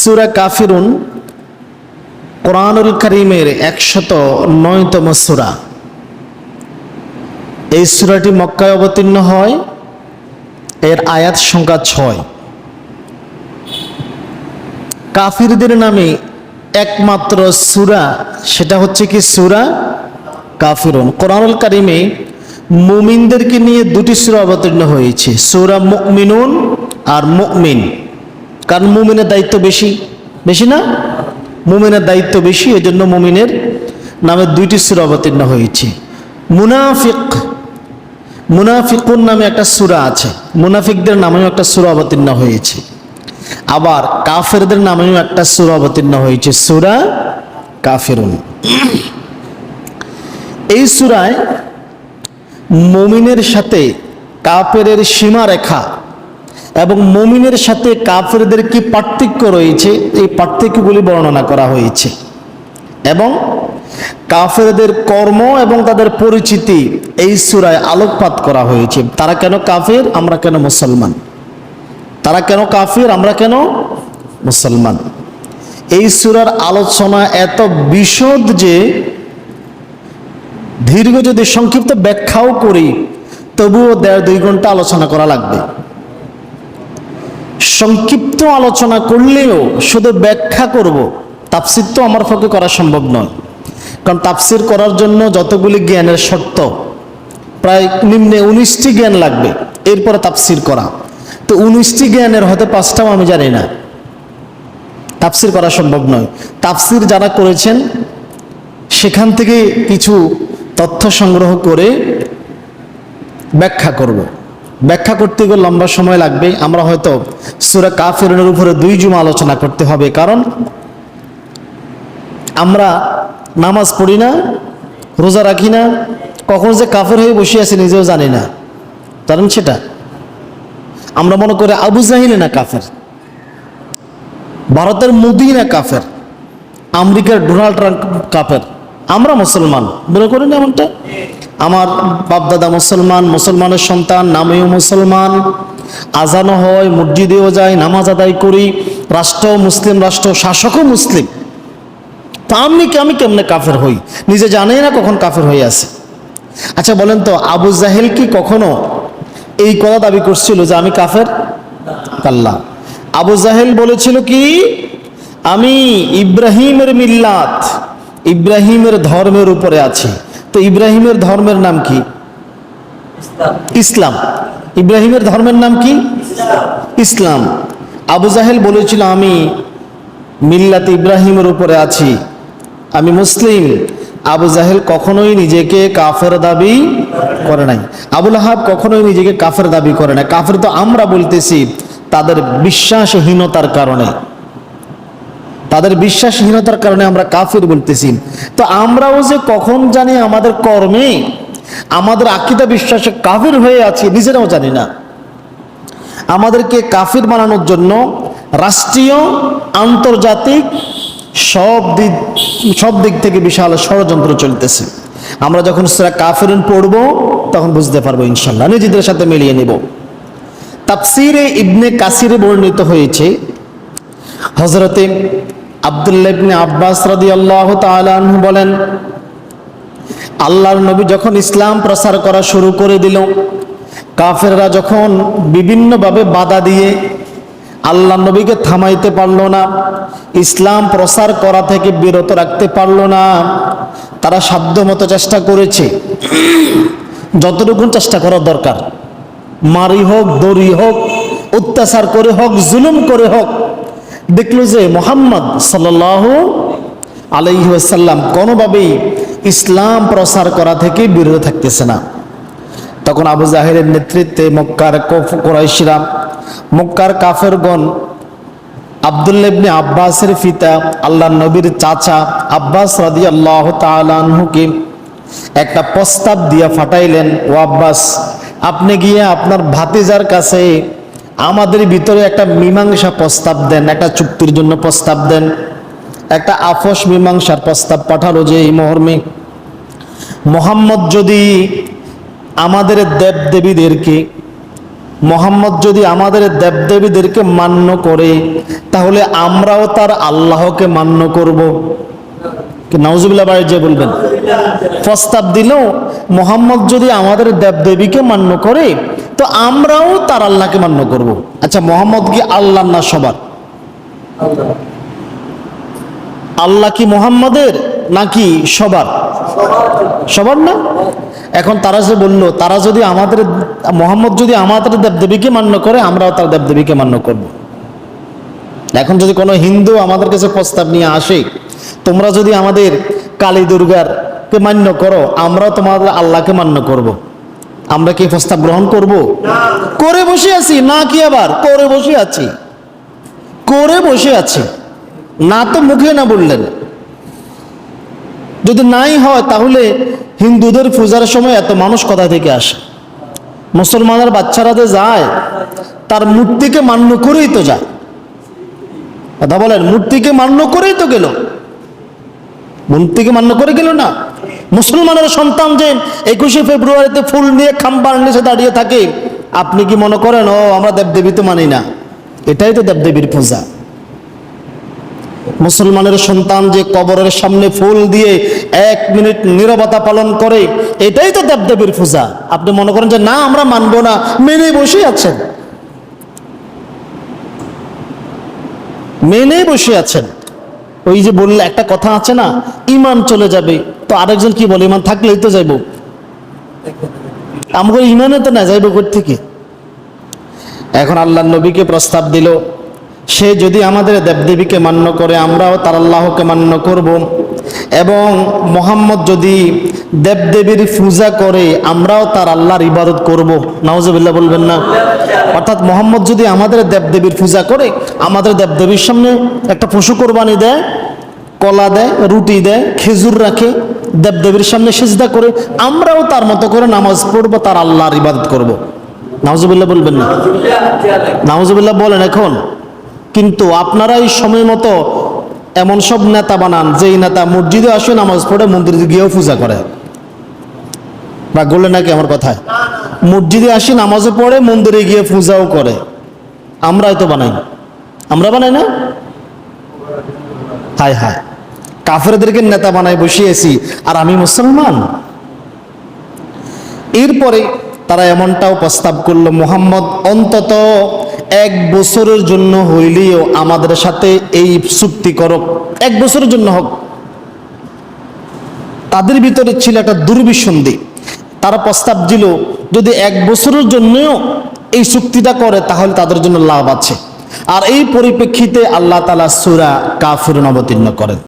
সুরা কাফিরুন কোরআনুল করিমের একশত নয়তম সুরা। এই সুরাটি মক্কায় অবতীর্ণ হয়, এর আয়াত সংখ্যা ছয়। কাফিরদের নামে একমাত্র সুরা, সেটা হচ্ছে কি সুরা কাফিরুন। কোরআনুল কারিমে মুমিনদেরকে নিয়ে দুটি সুরা অবতীর্ণ হয়েছে, সুরা মুমিনুন আর মুমিন। কারণ মুমিনের দায়িত্ব বেশি। বেশি না? মুমিনের দায়িত্ব বেশি এই জন্য মুমিনের নামে দুইটি সুরা অবতীর্ণ হয়েছে। মুনাফিক, মুনাফিকুন নামে একটা সুরা আছে। মুনাফিকদের নামেও একটা সুরা অবতীর্ণ হয়েছে। আবার কাফেরদের নামেও একটা সুরা অবতীর্ণ হয়েছে, সুরা কাফেরুন। এই সুরায় মমিনের সাথে কাফেরের সীমারেখা এবং মমিনের সাথে কাফেরদের কি পার্থক্য রয়েছে? এই পার্থক্যগুলি বর্ণনা করা হয়েছে। এবং কাফেরদের কর্ম এবং তাদের পরিচিতি এই সুরায় আলোকপাত করা হয়েছে। তারা কেন কাফের? আমরা কেন মুসলমান? তারা কেন কাফির? আমরা কেন মুসলমান? এই সুরার আলোচনা এত বিশদ যে দীর্ঘ যদি সংক্ষিপ্ত ব্যাখ্যাও করি, তবুও দেড় দুই ঘণ্টা আলোচনা করা লাগবে। সংক্ষিপ্ত আলোচনা করলেও শুধু ব্যাখ্যা করব, তাফসির তো আমার পক্ষে করা সম্ভব নয়। কারণ তাফসির করার জন্য যতগুলি জ্ঞানের শর্ত, প্রায় নিম্নে উনিশটি জ্ঞান লাগবে, এরপরে তাফসির করা। তো উনিশটি জ্ঞানের হয়তো পাঁচটাও আমি জানি না। তাফসির করা সম্ভব নয়। তাফসির যারা করেছেন, সেখান থেকে কিছু তথ্য সংগ্রহ করে ব্যাখ্যা করব। ব্যাখ্যা করতে গেলে লম্বা সময় লাগবে। আমরা হয়তো সুরা কাফেরনের উপরে দুই জুমা আলোচনা করতে হবে, কারণ আমরা নামাজ পড়ি না, রোজা রাখি না, কখন যে কাফের হয়ে বসে আছে নিজেও জানি না। জানেন সেটা? আমরা মনে করি আবু জাহিলে না কাফের, ভারতের মোদি না কাফের, আমেরিকার ডোনাল্ড ট্রাম্প কাফের। আমরা মুসলমান। মনে করি না এমনটা? আমার বাপদাদা মুসলমান, মুসলমানের সন্তান নামেও মুসলমান। আজানো হয়, মসজিদেও যায় নামাজ আদায় করি। রাষ্ট্র মুসলিম রাষ্ট্র শাসকও মুসলিম। তা আমি কি আমি কেমনে কাফের হই? নিজে জানেই না কখন কাফের হয়ে আছে। আচ্ছা বলেন তো, আবু জাহেল কি কখনো এই কথা দাবি করছিল যে আমি কাফের? কাল্লা আবু জাহেল বলেছিল কি? আমি ইব্রাহিমের মিল্লাত ইব্রাহিমের ধর্মের উপরে আছি। তো ইব্রাহিমের ধর্মের নাম কি? ইসলাম। ইব্রাহিমের ধর্মের নাম কি? ইসলাম। আবু জাহেল বলেছিল আমি মিল্লাত ইব্রাহিমের উপরে আছি। আমি মুসলিম। আবু জাহেল কখনোই নিজেকে কাফের দাবি করে নাই। আবুল আহাব কখনোই নিজেকে কাফের দাবি করে না কাফের তো আমরা বলতেছি তাদের বিশ্বাসহীনতার কারণে। তাদের বিশ্বাসহীনতার কারণে আমরা কাফির বলতেছি। তো আমরাও যে কখন জানি আমাদের কর্মে, আমাদের আকিদা বিশ্বাসে কাফির হয়ে আছি, নিজেরাও জানি না। আমাদেরকে কাফির বানানোর জন্য রাষ্ট্রীয়, আন্তর্জাতিক সব দিক সব দিক থেকে বিশাল ষড়যন্ত্র চলতেছে। আমরা যখন সেরা কাফিরুন পড়ব, তখন বুঝতে পারব ইনশাল্লাহ নিজেদের সাথে মিলিয়ে নেব। তাফসিরে ইবনে কাসিরে বর্ণিত হয়েছে হজরতে আবদুল্লাহ ইবনে আব্বাস রাদিয়াল্লাহু তাআলা আনহু বলেন, আল্লাহর নবী যখন ইসলাম প্রসার করা শুরু করে দিল, কাফেররা যখন বিভিন্নভাবে বাধা দিয়ে আল্লাহ নবীকে থামাইতে পারল না, ইসলাম প্রসার করা থেকে বিরত রাখতে পারল না, তারা সাধ্যমতো চেষ্টা করেছে। যতটুকু চেষ্টা করা দরকার, মারি হোক দড়ি হোক, অত্যাচার করে হোক, জুলুম করে হোক দেখল যে মোহাম্মদ সাল আলাইসাল্লাম কোনোভাবেই ইসলাম প্রসার করা থেকে বিরত থাকতেছে না। তখন আবু জাহেরের নেতৃত্বে মক্কার কোরাইশিরা, মক্কার কাফেরগণ আবদুল্লেবনে আব্বাসের পিতা আল্লাহ নবীর চাচা আব্বাস রাদি আল্লাহ তালহুকে একটা প্রস্তাব দিয়ে ফাটাইলেন, ও আব্বাস, আপনি গিয়ে আপনার ভাতিজার কাছে আমাদের ভিতরে একটা মীমাংসা প্রস্তাব দেন, একটা চুক্তির জন্য প্রস্তাব দেন, একটা আফস মীমাংসার প্রস্তাব পাঠালো যে, এই মহর্মে মোহাম্মদ যদি আমাদের দেব দেবীদেরকে মোহাম্মদ যদি আমাদের দেবদেবীদেরকে মান্য করে, তাহলে আমরাও তার আল্লাহকে মান্য করব। কি নাউজুবিল্লাহ বাড়ি যে বলবেন। প্রস্তাব দিল মোহাম্মদ যদি আমাদের দেবদেবীকে মান্য করে তো আমরাও তার আল্লাহকে মান্য করব। আচ্ছা মোহাম্মদ কি আল্লাহ না সবার? আল্লাহ কি মোহাম্মদের নাকি সবার? সবার না? এখন তারা যে বলল, তারা যদি আমাদের, মোহাম্মদ যদি আমাদের দেবদেবীকে মান্য করে, আমরাও তার দেবদেবীকে মান্য করব। এখন যদি কোনো হিন্দু আমাদের কাছে প্রস্তাব নিয়ে আসে, তোমরা যদি আমাদের কালী দুর্গার কে মান্য করো, আমরাও তোমাদের আল্লাহকে মান্য করব। আমরা কি প্রস্তাব গ্রহণ করব? করে বসে আছি, না কি আবার? করে বসে আছি। করে বসে আছি। না তো মুখে না বললেন। যদি নাই হয়, তাহলে হিন্দুদের পূজার সময় এত মানুষ কোথা থেকে আসে? মুসলমানের বাচ্চারা যে যায়, তার মূর্তিকে মান্য করেই তো যায়। কথা বলেন, মূর্তিকে মান্য করেই তো গেল। মূর্তিকে মান্য করে গেল না? মুসলমানের সন্তান যে একুশে ফেব্রুয়ারিতে ফুল নিয়ে খাম্বার নিচে দাঁড়িয়ে থাকে, আপনি কি মনে করেন, ও, আমরা দেবদেবী তো মানি না এটাই তো দেবদেবীর পূজা। মুসলমানের সন্তান যে কবরের সামনে ফুল দিয়ে এক মিনিট নীরবতা পালন করে, এটাই তো দেবদেবীর পূজা। আপনি মনে করেন যে, না, আমরা মানব না, মেনে বসে আছেন। মেনে বসে আছেন। ওই যে বললে একটা কথা আছে না ইমান চলে যাবে। তো আরেকজন কি বলে ইমান থাকলেই তো যাইব? আমাকে ইমানে তো না যাইব থেকে? এখন আল্লাহ নবীকে প্রস্তাব দিল, সে যদি আমাদের দেবদেবীকে মান্য করে, আমরাও তার আল্লাহকে মান্য করব। এবং মোহাম্মদ যদি দেবদেবীর পূজা করে, আমরাও তার আল্লাহর ইবাদত করব। নাওজবিল্লাহ বলবেন না। অর্থাৎ মোহাম্মদ যদি আমাদের দেবদেবীর পূজা করে, আমাদের দেবদেবীর সামনে একটা পশু কোরবানি দেয়, কলা দেয়, রুটি দেয়, খেজুর রাখে, দেবদেবীর সামনে সেজদা করে, আমরাও তার মতো করে নামাজ পড়ব, তার আল্লাহর ইবাদত করব। নাওজবিল্লাহ বলবেন না। নাওজবিল্লাহ বলেন এখন। কিন্তু আপনারা এই সময় মতো এমন সব নেতা বানান, যেই নেতা মসজিদে আসে নামাজ পড়ে, মন্দিরে গিয়েও পূজা করে। বা বললেন নাকি আমার কথায়? মসজিদে আসি নামাজও পড়ে, মন্দিরে গিয়ে পূজাও করে। আমরাই তো বানাই। আমরা বানাই না? হায় হায়। কাফেরদেরকে নেতা বানায় বসিয়েছি, আর আমি মুসলমান। এরপরে তারা এমনটাও প্রস্তাব করল, মোহাম্মদ অন্তত এক বছরের জন্য হইলেও আমাদের সাথে এই চুক্তি করো। এক বছরের জন্য হোক। তাদের ভিতরে ছিল একটা দুর্বিসন্ধি। তারা প্রস্তাব দিল, যদি এক বছরের জন্যও এই চুক্তিটা করে, তাহলে তাদের জন্য লাভ আছে। আর এই পরিপ্রেক্ষিতে আল্লাহ তালা সুরা কাফির অবতীর্ণ করেন।